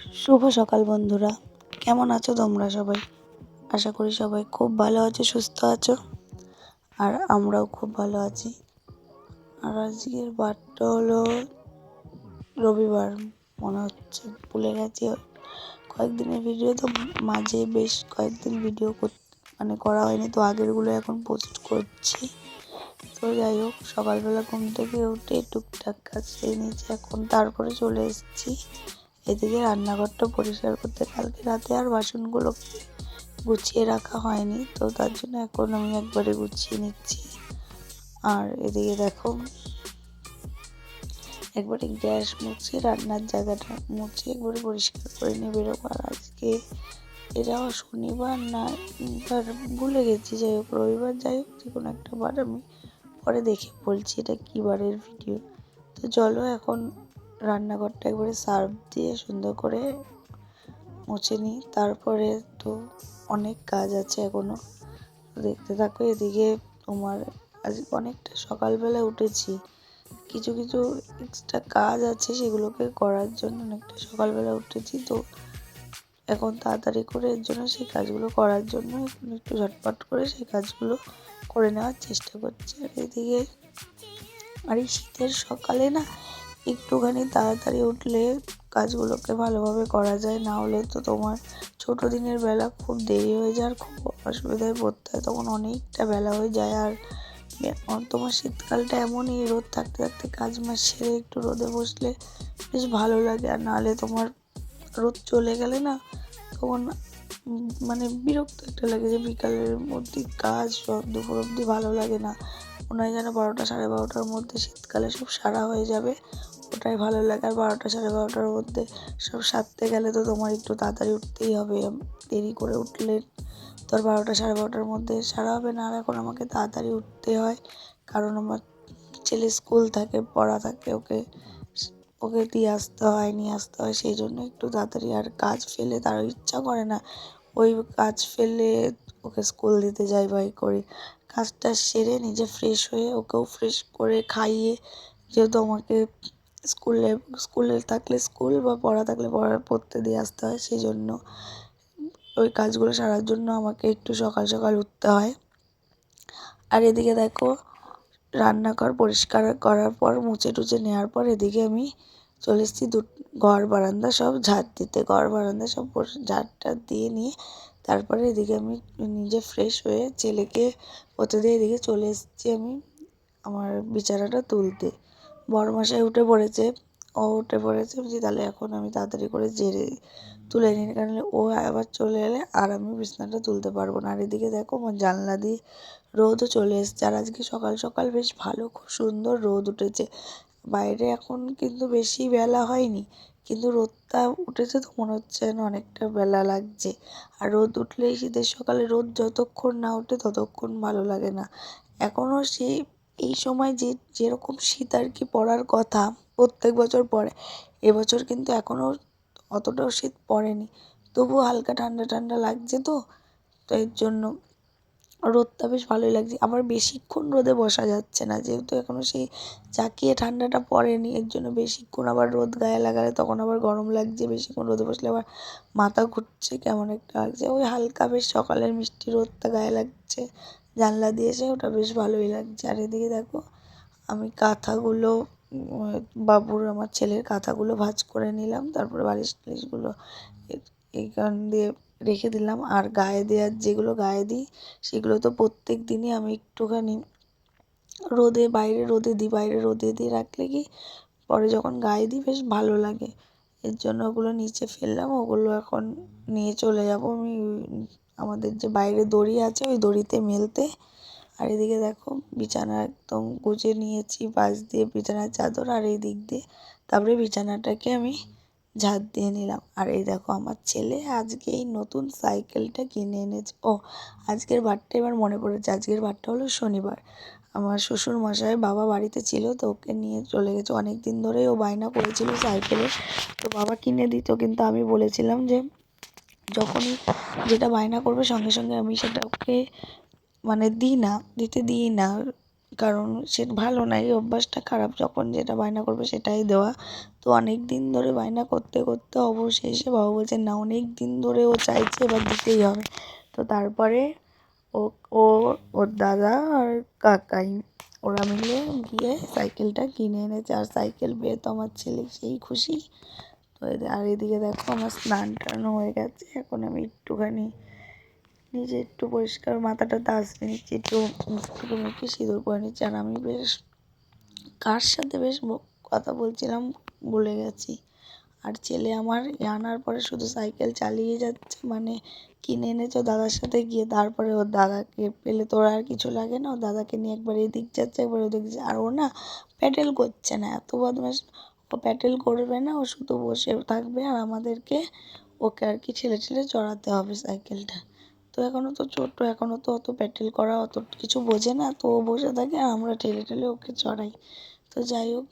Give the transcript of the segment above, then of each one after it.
শুভ সকাল বন্ধুরা। কেমন আছো তোমরা সবাই? আশা করি সবাই খুব ভালো আছো, সুস্থ আছো। আর আমরাও খুব ভালো আছি। আর আজকের বারটা হলো রবিবার, মনে হচ্ছে ভুলে গেছি। কয়েকদিনের ভিডিও তো মাঝে বেশ কয়েকদিন ভিডিও মানে করা হয়নি, তো আগেরগুলো এখন পোস্ট করছি। তো যাই হোক, সকালবেলা ঘুম থেকে উঠে টুকটাক কাজ সেরে নিয়েছি, এখন তারপরে চলে এসেছি। এদিকে রান্নাঘরটা পরিষ্কার করতে কালকে রাতে আর বাসনগুলো গুছিয়ে রাখা হয়নি, তো তার জন্য এখন আমি একবারে গুছিয়ে নিচ্ছি। আর এদিকে দেখো, একবারে গ্যাস মুছে, রান্নার জায়গাটা মুছে একবারে পরিষ্কার করে নিয়ে বেরোবো। আর আজকে এটা শনিবার না তার ভুলে গেছি, যাই হোক, রবিবার যাই হোক, যে কোনো একটা বার আমি পরে দেখে বলছি এটা কী বারের ভিডিও। তো চলো এখন রান্নাঘরটা একবারে সার্ফ দিয়ে সুন্দর করে মুছে নিই। তারপরে তো অনেক কাজ আছে এখনও দেখতে থাকো, এদিকে তোমার আজ অনেকটা সকালবেলা উঠেছি। কিছু কিছু এক্সট্রা কাজ আছে সেগুলোকে করার জন্য অনেকটা সকালবেলা উঠেছি। তো এখন তাড়াতাড়ি করে এর জন্য সেই কাজগুলো করার জন্য একটু ঝটপট করে সেই কাজগুলো করে নেওয়ার চেষ্টা করছি। আর এদিকে, আর এই শীতের সকালে না একটুখানি তাড়াতাড়ি উঠলে কাজগুলোকে ভালোভাবে করা যায়, না হলে তো তোমার ছোটো দিনের বেলা খুব দেরি হয়ে যায় আর খুব অসুবিধায় পড়তে হয়, তখন অনেকটা বেলা হয়ে যায়। আর তোমার শীতকালটা এমনই, রোদ থাকতে থাকতে কাজ মাস সেরে একটু রোদে বসলে বেশ ভালো লাগে। আর নাহলে তোমার রোদ চলে গেলে না, তখন মানে বিরক্ত একটা লাগে যে বিকালের মধ্যে কাজ সব দুপুর অবধি ভালো লাগে না। মনে হয় যেন বারোটা সাড়ে বারোটার মধ্যে শীতকালে সব সারা হয়ে যাবে। ওটাই ভালো লাগে, আর বারোটা সাড়ে বারোটার মধ্যে সব সারতে গেলে তো তোমার একটু তাড়াতাড়ি উঠতেই হবে, দেরি করে উঠলে তোর বারোটা সাড়ে বারোটার মধ্যে সারা হবে না। আর এখন আমাকে তাড়াতাড়ি উঠতে হয়, কারণ আমার ছেলে স্কুল থাকে, পড়া থাকে, ওকে ওকে দিয়ে আসতে হয়, নিয়ে আসতে হয়, সেই জন্য একটু তাড়াতাড়ি। আর কাজ ফেলে তার ইচ্ছা করে না, ওই কাজ ফেলে ওকে স্কুল দিতে যাই বাই করে। কাজটা সেরে নিজে ফ্রেশ হয়ে ওকেও ফ্রেশ করে খাইয়ে যেহেতু আমাকে স্কুলে স্কুলে থাকলে স্কুল বা পড়া থাকলে পড়া পড়তে দিয়ে আসতে হয় সেই জন্য ওই কাজগুলো সারার জন্য আমাকে একটু সকাল সকাল উঠতে হয়। আর এদিকে দেখো, রান্নাঘর পরিষ্কার করার পর, মুছে টুচে নেওয়ার পর এদিকে আমি চলে এসেছি দু ঘর বারান্দা সব ঝাড় দিতে। ঘর বারান্দা সব ঝাড়টা দিয়ে নিয়ে তারপরে এদিকে আমি নিজে ফ্রেশ হয়ে ছেলেকে দিয়ে এদিকে চলে এসেছি আমি আমার বিছানাটা তুলতে। বড় মশাই উঠে পড়েছে। ও উঠে পড়েছে বলছি, তাহলে এখন আমি তাড়াতাড়ি করে জেরে তুলে নিই কারণ ও আবার চলে এলে আর আমি বিছানাটা তুলতে পারব না। আর এদিকে দেখো আমার জানলা দিয়ে রোদও চলে এসছে। আর আজকে সকাল সকাল বেশ ভালো, খুব সুন্দর রোদ উঠেছে। বাইরে এখন কিন্তু বেশি বেলা হয়নি, কিন্তু রোদটা উঠেছে তো মনে হচ্ছে যেন অনেকটা বেলা লাগছে। আর রোদ উঠলেই শীতের সকালে রোদ যতক্ষণ না ওঠে ততক্ষণ ভালো লাগে না। এখনও সেই এই সময় যে, যেরকম শীত আর কি পড়ার কথা প্রত্যেক বছর পড়ে এবছর কিন্তু এখনও অতটাও শীত পড়েনি। তবুও হালকা ঠান্ডা ঠান্ডা লাগছে তো তো এর জন্য রোদটা বেশ ভালোই লাগছে। আবার বেশিক্ষণ রোদে বসা যাচ্ছে না, যেহেতু এখনও সেই জাঁকিয়ে ঠান্ডাটা পড়েনি, এর জন্য বেশিক্ষণ আবার রোদ গায়ে লাগালে তখন আবার গরম লাগছে, বেশিক্ষণ রোদে বসলে আবার মাথা ঘুরছে, কেমন একটা লাগছে। ওই হালকা বেশ সকালের মিষ্টি রোদটা গায়ে লাগছে। জানলা দিয়েছে ওটা বেশ ভালোই লাগছে। আর এদিকে দেখো, আমি কাঁথাগুলো বাবুর, আমার ছেলের কাঁথাগুলো ভাঁজ করে নিলাম। তারপরে বালিশ টালিশগুলো এইখান দিয়ে রেখে দিলাম। আর গায়ে দেওয়ার যেগুলো গায়ে দিই, সেগুলো তো প্রত্যেক দিনই আমি একটুখানি রোদে, বাইরে রোদে দিই, বাইরে রোদে দিয়ে রাখলে কি পরে যখন গায়ে দিই বেশ ভালো লাগে। এর জন্য ওগুলো নিচে ফেললাম, ওগুলো এখন নিয়ে চলে যাব। আমি আমাদের যে বাইরে দড়ি আছে, ওই দড়িতে মেলতে। আর এদিকে দেখো, বিছানা একদম গুছিয়ে নিয়েছি পাশ দিয়ে বিছানার চাদর আর এই দিক দিয়ে। তারপরে বিছানাটাকে আমি ঝাঁট দিয়ে নিলাম। আর এই দেখো, আমার ছেলে আজকে এই নতুন সাইকেলটা কিনে এনেছে। ও, আজকের বারটা এবার মনে পড়েছে। আজকের বারটা হলো শনিবার। আমার শ্বশুর মশাই বাবা বাড়িতে ছিল, তো ওকে নিয়ে চলে গেছে। অনেক দিন ধরেই ও বায়না করেছিল সাইকেলের। তো বাবা কিনে দিত, কিন্তু আমি বলেছিলাম যে যখনই যেটা বায়না করবে সঙ্গে সঙ্গে আমি সেটা ওকে মানে দিই না, দিতে দিই না। কারণ সে ভালো না, এই অভ্যাসটা খারাপ। যখন যেটা বায়না করবে সেটাই দেওয়া। তো অনেক দিন ধরে বায়না করতে করতে অবশেষে বাবা বলছে, না অনেক দিন ধরে ও চাইছে, এবার দিতেই হবে। তো তারপরে ও ও, ওর দাদা আর কাকাই, ওরা মিলে গিয়ে সাইকেলটা কিনে এনেছে। আর সাইকেল পেয়ে তো আমার ছেলে সেই খুশি। আর এদিকে দেখো আমার স্নান টান হয়ে গেছে। এখন আমি একটুখানি নিজে একটু পরিষ্কার মাথাটা দাসতে নিচ্ছি, একটু মুখটুকু মুখে সিঁদুর পরে নিচ্ছি। আর আমি বেশ কার সাথে বেশ কথা বলছিলাম ভুলে গেছি। আর ছেলে আমার আনার পরে শুধু সাইকেল চালিয়ে যাচ্ছে মানে কিনে এনেছে দাদার সাথে গিয়ে। তারপরে ওর দাদাকে পেলে তোর আর কিছু লাগে না। ওর দাদাকে নিয়ে একবার এদিক যাচ্ছে, একবার ওদিক যাচ্ছে। আর ও না প্যাডেল করছে না। এত বদমাস ও প্যাডেল করবে না, ও শুধু বসে থাকবে আর আমাদেরকে ওকে আর কি ছেলে ঠেলে চড়াতে হবে সাইকেলটা তো এখনও তো ছোট্ট এখনও তো অত প্যাডেল করা অত কিছু বোঝে না, তো ও বসে থাকে আর আমরা ঠেলে ঠেলে ওকে চড়াই। তো যাই হোক,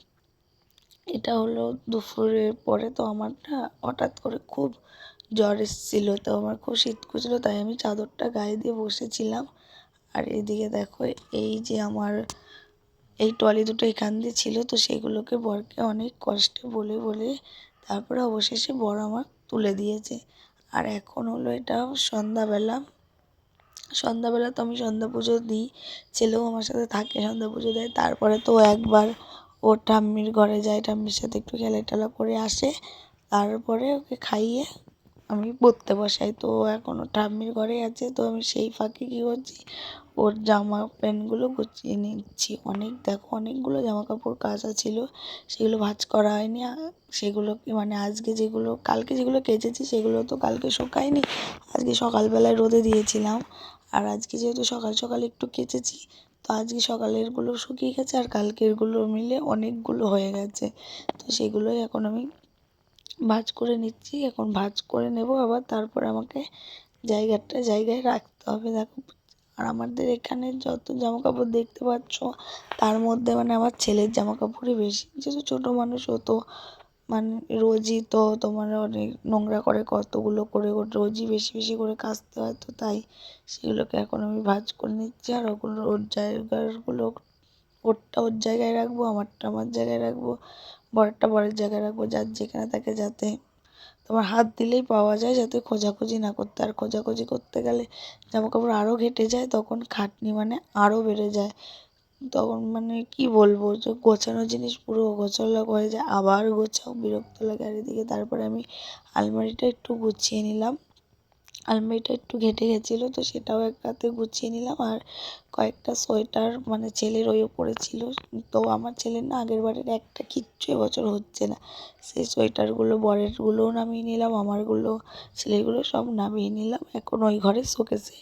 এটা হলো দুপুরের পরে তো আমার না হঠাৎ করে খুব জ্বর এসেছিল, তো আমার খুব শীত করছিল তাই আমি চাদরটা গায়ে দিয়ে বসেছিলাম। আর এদিকে দেখো, এই যে আমার এই ট্রলি দুটো এখান দিয়ে ছিল, তো সেগুলোকে বরকে অনেক কষ্টে বলে বলে তারপরে অবশেষে বর আমার তুলে দিয়েছে। আর এখন হলো এটা সন্ধ্যাবেলা। সন্ধ্যাবেলা তো আমি সন্ধ্যা পুজো দিই, ছেলেও আমার সাথে থাকে, সন্ধ্যা পুজো দেয়। তারপরে তো একবার ও ঠাম্মির ঘরে যায়, ঠাম্মির সাথে একটু খেলা টেলা করে আসে। তারপরে ওকে খাইয়ে আমি পড়তে বসাই। তো ও এখন ওর ঠাম্মির ঘরে আছে। তো আমি সেই ফাঁকে কী করছি? ওর জামা প্যান্টগুলো গুছিয়ে নিচ্ছি। অনেক দেখো, অনেকগুলো জামা কাপড় কাচা ছিল সেগুলো ভাঁজ করা হয়নি। সেগুলো মানে আজকে যেগুলো, কালকে যেগুলো কেচেছি সেগুলো তো কালকে শুকায়নি। আজকে সকালবেলায় রোদে দিয়েছিলাম। আর আজকে যেহেতু সকাল সকাল একটু কেচেছি, তো আজকে সকালেরগুলো শুকিয়ে গেছে আর কালকেরগুলো মিলে অনেকগুলো হয়ে গেছে। তো সেগুলোই এখন আমি ভাঁজ করে নিচ্ছি, এখন ভাঁজ করে নেব, আবার তারপর আমাকে জায়গাটা, জায়গায় রাখতে হবে, দেখো। আর আমাদের এখানে যত জামা কাপড় দেখতে পাচ্ছ, তার মধ্যে মানে আমার ছেলের জামা কাপড়ই বেশি। যেহেতু ছোটো মানুষ, ও তো মানে রোজই তো তোমার অনেক নোংরা করে, কতগুলো করে রোজই বেশি বেশি করে কাচতে হয়, তো তাই সেগুলোকে এখন আমি ভাঁজ করে নিচ্ছি। আর ওগুলো ওর জায়গাগুলো, ওরটা ওর জায়গায় রাখব, আমারটা আমার জায়গায় রাখব। বরেরটা বরের জায়গায় রাখব, যার যেখানে থাকে যাতে তোমার হাত দিলেই পাওয়া যায়, যাতে খোঁজাখুঁজি না করতে। আর খোঁজাখুঁজি করতে গেলে জামা কাপড় আরও ঘেটে যায়, তখন খাটনি মানে আরও বেড়ে যায়। তখন মানে কি বলব, যে গোছানো জিনিস পুরো গোছালো হয়ে যায়, আবার গোছাও, বিরক্ত লাগে। আর এদিকে তারপরে আমি আলমারিটা একটু গুছিয়ে নিলাম। আলমারিটা একটু ঘেঁটে গেছিল, তো সেটাও এক রাতে গুছিয়ে নিলাম। আর কয়েকটা সোয়েটার মানে ছেলের ওই ওপরে ছিল। তো আমার ছেলের না আগের বারের একটা কিচ্ছু এবছর হচ্ছে না। সেই সোয়েটারগুলো, বরেরগুলোও নামিয়ে নিলাম, আমারগুলো ছেলেগুলো সব নামিয়ে নিলাম। এখন ওই ঘরে শোকেসে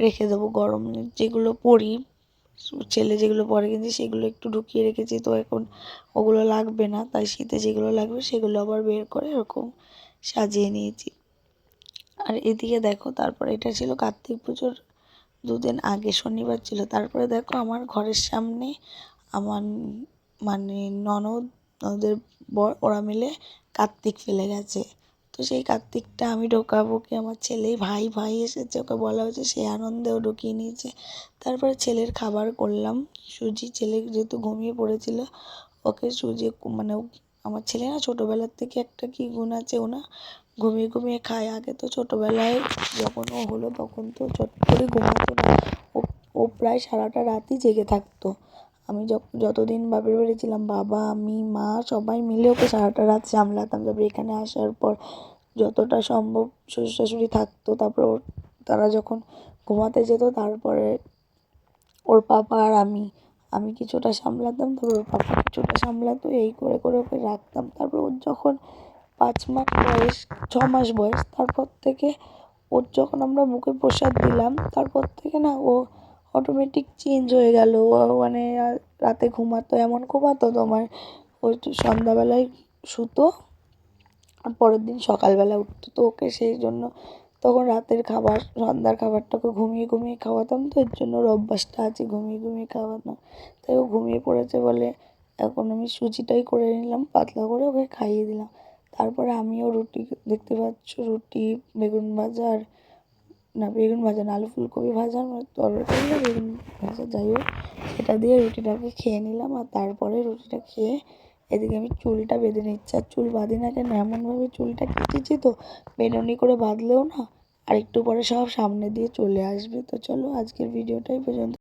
রেখে দেবো। গরমে যেগুলো পরি, ছেলে যেগুলো পরে কিনছে সেগুলো একটু ঢুকিয়ে রেখেছি। তো এখন ওগুলো লাগবে না, তাই শীতে যেগুলো লাগবে সেগুলো আবার বের করে এরকম সাজিয়ে নিয়েছি। আর এদিকে দেখো, তারপরে এটা ছিল কার্তিক পুজোর দুদিন আগে, শনিবার ছিল। তারপরে দেখো আমার ঘরের সামনে আমার মানে ননদ, ননদের বর, ওরা মিলে কার্তিক ফেলে গেছে। তো সেই কার্তিকটা আমি ঢোকাবো কি? আমার ছেলে, ভাই ভাই এসেছে, ওকে বলা হয়েছে, সে আনন্দেও ঢুকিয়ে নিয়েছে। তারপরে ছেলের খাবার করলাম। সুজি, ছেলে যেহেতু ঘুমিয়ে পড়েছিল, ওকে সুজি মানে আমার ছেলে না ছোটোবেলার থেকে একটা কী গুণ আছে ও না ঘুমিয়ে ঘুমিয়ে খায়। আগে তো ছোটোবেলায় যখন ও হলো, তখন তো চট করে ঘুমাতো না। ও ও প্রায় সারাটা রাতই জেগে থাকতো। আমি যতদিন বাপের বাড়ি ছিলাম, বাবা, আমি, মা সবাই মিলে ওকে সারাটা রাত সামলাতাম। তারপরে এখানে আসার পর যতটা সম্ভব শ্বশুর শাশুড়ি থাকতো, তারপর তারা যখন ঘুমাতে যেত, তারপরে ওর পাপা আর আমি আমি কিছুটা সামলাতাম। তারপর ওর পাপা কিছুটা সামলাতো, এই করে করে ওকে রাখতাম। তারপর ওর যখন পাঁচ মাস বয়স, ছ মাস বয়স। তারপর থেকে ওর যখন আমরা মুখে প্রসাদ দিলাম, তারপর থেকে না ও অটোমেটিক চেঞ্জ হয়ে গেল। ও মানে রাতে ঘুমাতো, এমন ঘুমাতো তোমার তো সন্ধ্যাবেলায় শুতো, আর পরের দিন সকালবেলা উঠতো। তো ওকে সেই জন্য তখন রাতের খাবার, সন্ধ্যার খাবারটা ওকে ঘুমিয়ে ঘুমিয়ে খাওয়াতাম। তো এর জন্য ওর অভ্যাসটা আছে, ঘুমিয়ে ঘুমিয়ে খাওয়াতাম তাই ও ঘুমিয়ে পড়েছে বলে এখন আমি সুজিটাই করে নিলাম, পাতলা করে ওকে খাইয়ে দিলাম। তারপরে আমিও রুটি দেখতে পাচ্ছ, রুটি, বেগুন ভাজা আর না, বেগুন ভাজা না, আলু ফুলকপি ভাজা মানে তরকারি না বেগুন ভাজা, যাই হোক। সেটা দিয়ে রুটিটাকে খেয়ে নিলাম আর তারপরে রুটিটা খেয়ে এদিকে আমি চুলটা বেঁধে নিচ্ছি। আর চুল বাঁধি না কেন, এমনভাবে চুলটা কেটেছি তো, বেনুনি করে বাঁধলেও না, আর একটু পরে সব সামনে দিয়ে চলে আসবে। তো চলো আজকের ভিডিওটাই পর্যন্ত।